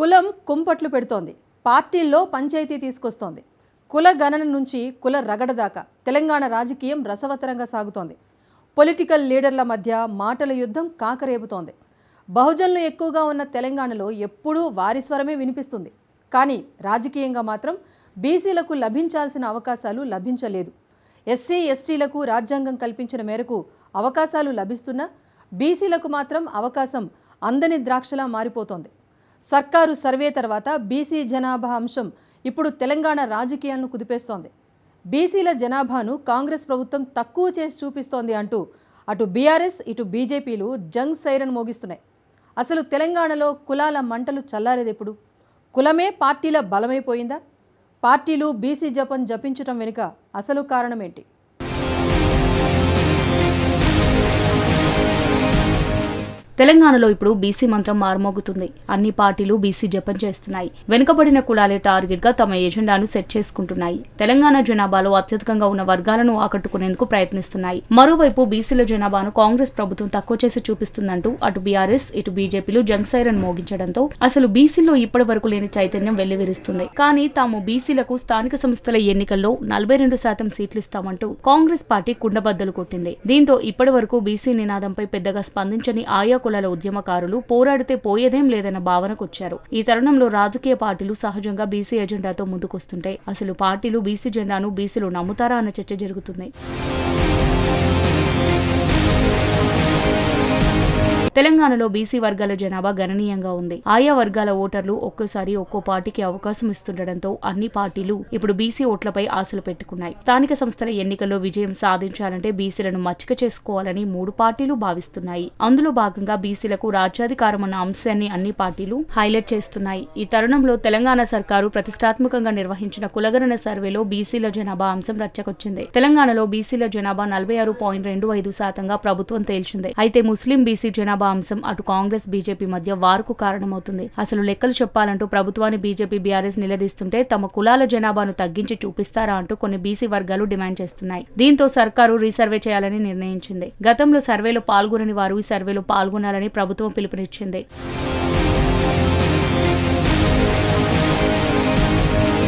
కులం కుంపట్లు పెడుతోంది. పార్టీల్లో పంచాయతీ తీసుకొస్తోంది. కుల గణన నుంచి కుల రగడ దాకా తెలంగాణ రాజకీయం రసవత్తరంగా సాగుతోంది. పొలిటికల్ లీడర్ల మధ్య మాటల యుద్ధం కాకరేపుతోంది. బహుజనులు ఎక్కువగా ఉన్న తెలంగాణలో ఎప్పుడూ వారి స్వరమే వినిపిస్తుంది. కానీ రాజకీయంగా మాత్రం బీసీలకు లభించాల్సిన అవకాశాలు లభించలేదు. ఎస్సీ ఎస్టీలకు రాజ్యాంగం కల్పించిన మేరకు అవకాశాలు లభిస్తున్నా బీసీలకు మాత్రం అవకాశం అందని ద్రాక్షలా మారిపోతోంది. సర్కారు సర్వే తర్వాత బీసీ జనాభా అంశం ఇప్పుడు తెలంగాణ రాజకీయాలను కుదిపేస్తోంది. బీసీల జనాభాను కాంగ్రెస్ ప్రభుత్వం తక్కువ చేసి చూపిస్తోంది అంటూ అటు బీఆర్ఎస్ ఇటు బీజేపీలు జంగ్ సైరన్ మోగిస్తున్నాయి. అసలు తెలంగాణలో కులాల మంటలు చల్లారేదెప్పుడు? కులమే పార్టీల బలమైపోయిందా? పార్టీలు బీసీ జపం జపించటం వెనుక అసలు కారణమేంటి? తెలంగాణలో ఇప్పుడు బీసీ మంత్రం మారుమోగుతుంది. అన్ని పార్టీలు బీసీ జపం చేస్తున్నాయి. వెనుకబడిన కులాలే టార్గెట్గా తమ ఎజెండాను సెట్ చేసుకుంటున్నాయి. తెలంగాణ జనాభాలో అత్యధికంగా ఉన్న వర్గాలను ఆకట్టుకునేందుకు ప్రయత్నిస్తున్నాయి. మరోవైపు బీసీల జనాభాను కాంగ్రెస్ ప్రభుత్వం తక్కువ చేసి చూపిస్తుందంటూ అటు బీఆర్ఎస్ ఇటు బీజేపీలు జంగ్ సైరన్ మోగించడంతో అసలు బీసీలో ఇప్పటి వరకు లేని చైతన్యం వెల్లివిరుస్తుంది. కానీ తాము బీసీలకు స్థానిక సంస్థల ఎన్నికల్లో నలభై రెండు శాతం సీట్లు ఇస్తామంటూ కాంగ్రెస్ పార్టీ కుండబద్దలు కొట్టింది. దీంతో ఇప్పటి వరకు బీసీ నినాదంపై పెద్దగా స్పందించని ఆయా కులాల ఉద్యమకారులు పోరాడితే పోయేదేం లేదన్న భావనకొచ్చారు. ఈ తరుణంలో రాజకీయ పార్టీలు సహజంగా బీసీ ఎజెండాతో ముందుకొస్తుంటాయి. అసలు పార్టీలు బీసీ జెండాను బీసీలు నమ్ముతారా అన్న చర్చ జరుగుతుంది. తెలంగాణలో బీసీ వర్గాల జనాభా గణనీయంగా ఉంది. ఆయా వర్గాల ఓటర్లు ఒక్కోసారి ఒక్కో పార్టీకి అవకాశం ఇస్తుండటంతో అన్ని పార్టీలు ఇప్పుడు బీసీ ఓట్లపై ఆశలు పెట్టుకున్నాయి. స్థానిక సంస్థల ఎన్నికల్లో విజయం సాధించాలంటే బీసీలను మచ్చిక చేసుకోవాలని మూడు పార్టీలు భావిస్తున్నాయి. అందులో భాగంగా బీసీలకు రాజ్యాధికారం అన్న అంశాన్ని అన్ని పార్టీలు హైలైట్ చేస్తున్నాయి. ఈ తరుణంలో తెలంగాణ సర్కారు ప్రతిష్టాత్మకంగా నిర్వహించిన కులగణన సర్వేలో బీసీల జనాభా అంశం రచ్చకొచ్చింది. తెలంగాణలో బీసీల జనాభా నలభై ఆరు పాయింట్ రెండు ఐదు శాతంగా ప్రభుత్వం తేల్చింది. అయితే ముస్లిం బీసీ జనాభా అంశం అటు కాంగ్రెస్ బీజేపీ మధ్య వార్కు కారణమవుతుంది. అసలు లెక్కలు చెప్పాలంటూ ప్రభుత్వాన్ని బీజేపీ బీఆర్ఎస్ నిలదీస్తుంటే తమ కులాల జనాభాను తగ్గించి చూపిస్తారా అంటూ కొన్ని బీసీ వర్గాలు డిమాండ్ చేస్తున్నాయి. దీంతో సర్కారు రీసర్వే చేయాలని నిర్ణయించింది. గతంలో సర్వేలో పాల్గొనని వారు ఈ సర్వేలో పాల్గొనాలని ప్రభుత్వం పిలుపునిచ్చింది.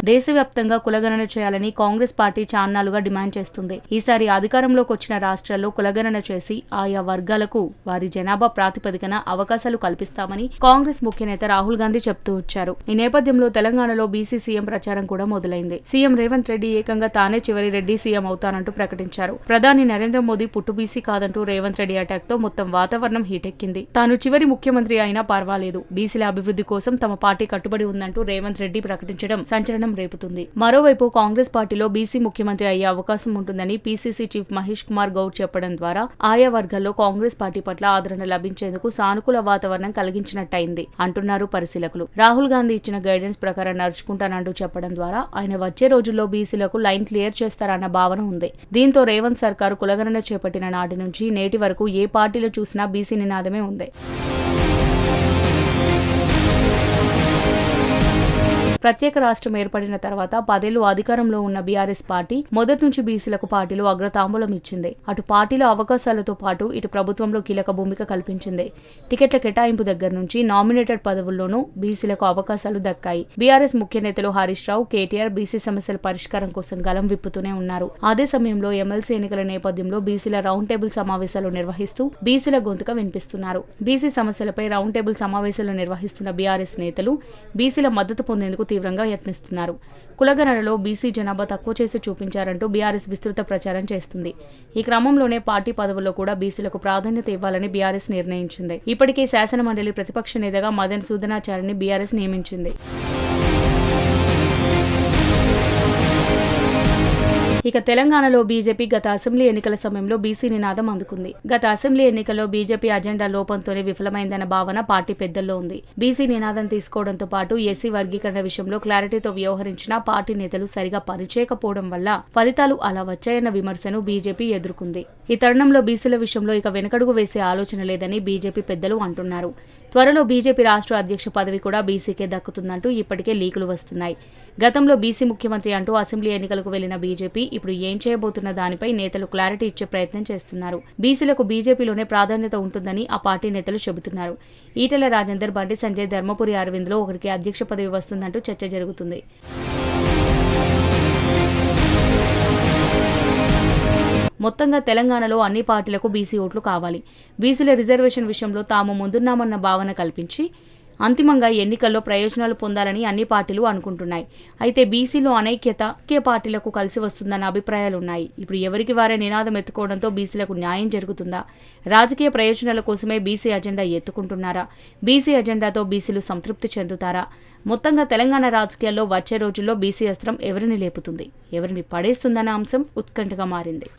దేశవ్యాప్తంగా కులగణన చేయాలని కాంగ్రెస్ పార్టీ చాన్నాలుగా డిమాండ్ చేస్తుంది. ఈసారి అధికారంలోకి వచ్చిన రాష్ట్రాల్లో కులగణన చేసి ఆయా వర్గాలకు వారి జనాభా ప్రాతిపదికన అవకాశాలు కల్పిస్తామని కాంగ్రెస్ ముఖ్య నేత రాహుల్ గాంధీ చెప్తూ వచ్చారు. ఈ నేపథ్యంలో తెలంగాణలో బీసీ సీఎం ప్రచారం కూడా మొదలైంది. సీఎం రేవంత్ రెడ్డి ఏకంగా తానే చివరి రెడ్డి సీఎం అవుతానంటూ ప్రకటించారు. ప్రధాని నరేంద్ర మోదీ పుట్టు బీసీ కాదంటూ రేవంత్ రెడ్డి అటాక్తో మొత్తం వాతావరణం హీటెక్కింది. తాను చివరి ముఖ్యమంత్రి అయినా పర్వాలేదు. బీసీల అభివృద్ధి కోసం తమ పార్టీ కట్టుబడి ఉందంటూ రేవంత్ రెడ్డి ప్రకటించడం సంచలనం రేపుతుంది. మరోవైపు కాంగ్రెస్ పార్టీలో బీసీ ముఖ్యమంత్రి అయ్యే అవకాశం ఉంటుందని పీసీసీ చీఫ్ మహేష్ కుమార్ గౌడ్ చెప్పడం ద్వారా ఆయా వర్గాల్లో కాంగ్రెస్ పార్టీ పట్ల ఆదరణ లభించేందుకు సానుకూల వాతావరణం కలిగించినట్టయింది అంటున్నారు పరిశీలకులు. రాహుల్ గాంధీ ఇచ్చిన గైడెన్స్ ప్రకారం నడుచుకుంటానంటూ చెప్పడం ద్వారా ఆయన వచ్చే రోజుల్లో బీసీలకు లైన్ క్లియర్ చేస్తారన్న భావన ఉంది. దీంతో రేవంత్ సర్కారు కులగణన చేపట్టిన నాటి నుంచి నేటి వరకు ఏ పార్టీలో చూసినా బీసీ నినాదమే ఉంది. ప్రత్యేక రాష్ట్రం ఏర్పడిన తర్వాత పదేళ్ళు అధికారంలో ఉన్న బీఆర్ఎస్ పార్టీ మొదటి నుంచి బీసీలకు పార్టీలో అగ్రతాంబూలం ఇచ్చింది. అటు పార్టీల అవకాశాలతో పాటు ఇటు ప్రభుత్వంలో కీలక భూమిక కల్పించింది. టికెట్ల కేటాయింపు దగ్గర నుంచి నామినేటెడ్ పదవుల్లోనూ బీసీలకు అవకాశాలు దక్కాయి. బీఆర్ఎస్ ముఖ్య నేతలు హరీష్ రావు కేటీఆర్ బీసీ సమస్యల పరిష్కారం కోసం గలం విప్పుతూనే ఉన్నారు. అదే సమయంలో ఎమ్మెల్సీ ఎన్నికల నేపథ్యంలో బీసీల రౌండ్ టేబుల్ సమావేశాలు నిర్వహిస్తూ బీసీల గొంతుక వినిపిస్తున్నారు. బీసీ సమస్యలపై రౌండ్ టేబుల్ సమావేశాలు నిర్వహిస్తున్న బీఆర్ఎస్ నేతలు బీసీల మద్దతు పొందేందుకు తీవ్రంగా యత్నిస్తున్నారు. కులగణనలో బీసీ జనాభా తక్కువ చేసి చూపించారంటూ బీఆర్ఎస్ విస్తృత ప్రచారం చేస్తుంది. ఈ క్రమంలోనే పార్టీ పదవుల్లో కూడా బీసీలకు ప్రాధాన్యత ఇవ్వాలని బీఆర్ఎస్ నిర్ణయించింది. ఇప్పటికే శాసనమండలి ప్రతిపక్ష నేతగా మదన్ సూదనాచారిని బీఆర్ఎస్ నియమించింది. ఇక తెలంగాణలో బీజేపీ గత అసెంబ్లీ ఎన్నికల సమయంలో బీసీ నినాదం అందుకుంది. గత అసెంబ్లీ ఎన్నికల్లో బీజేపీ అజెండా లోపంతోనే విఫలమైందన్న భావన పార్టీ పెద్దల్లో ఉంది. బీసీ నినాదం తీసుకోవడంతో పాటు ఎస్సీ వర్గీకరణ విషయంలో క్లారిటీతో వ్యవహరించిన పార్టీ నేతలు సరిగా పనిచేయకపోవడం వల్ల ఫలితాలు అలా వచ్చాయన్న విమర్శను బీజేపీ ఎదుర్కొంది. ఈ తరుణంలో బీసీల విషయంలో ఇక వెనకడుగు వేసే ఆలోచన లేదని బీజేపీ పెద్దలు అంటున్నారు. త్వరలో బీజేపీ రాష్ట్ర అధ్యక్ష పదవి కూడా బీసీకే దక్కుతుందంటూ ఇప్పటికే లీకులు వస్తున్నాయి. గతంలో బీసీ ముఖ్యమంత్రి అంటూ అసెంబ్లీ ఎన్నికలకు వెళ్ళిన బీజేపీ ఇప్పుడు ఏం చేయబోతున్న దానిపై నేతలు క్లారిటీ ఇచ్చే ప్రయత్నం చేస్తున్నారు. బీసీలకు బీజేపీలోనే ప్రాధాన్యత ఉంటుందని ఆ పార్టీ నేతలు చెబుతున్నారు. ఈటెల రాజేందర్ బండి సంజయ్ ధర్మపురి అరవింద్లో ఒకరికి అధ్యక్ష పదవి వస్తుందంటూ చర్చ జరుగుతుంది. మొత్తంగా తెలంగాణలో అన్ని పార్టీలకు బీసీ ఓట్లు కావాలి. బీసీల రిజర్వేషన్ విషయంలో తాము ముందున్నామన్న భావన కల్పించి అంతిమంగా ఎన్నికల్లో ప్రయోజనాలు పొందాలని అన్ని పార్టీలు అనుకుంటున్నాయి. అయితే బీసీలో అనైక్యత ముఖ్య పార్టీలకు కలిసి వస్తుందన్న అభిప్రాయాలు ఉన్నాయి ఇప్పుడు ఎవరికి వారే నినాదం ఎత్తుకోవడంతో బీసీలకు న్యాయం జరుగుతుందా? రాజకీయ ప్రయోజనాల కోసమే బీసీ అజెండా ఎత్తుకుంటున్నారా? బీసీ అజెండాతో బీసీలు సంతృప్తి చెందుతారా? మొత్తంగా తెలంగాణ రాజకీయాల్లో వచ్చే రోజుల్లో బీసీ అస్త్రం ఎవరిని లేపుతుంది? ఎవరిని పడేస్తుందన్న అంశం ఉత్కంఠగా మారింది.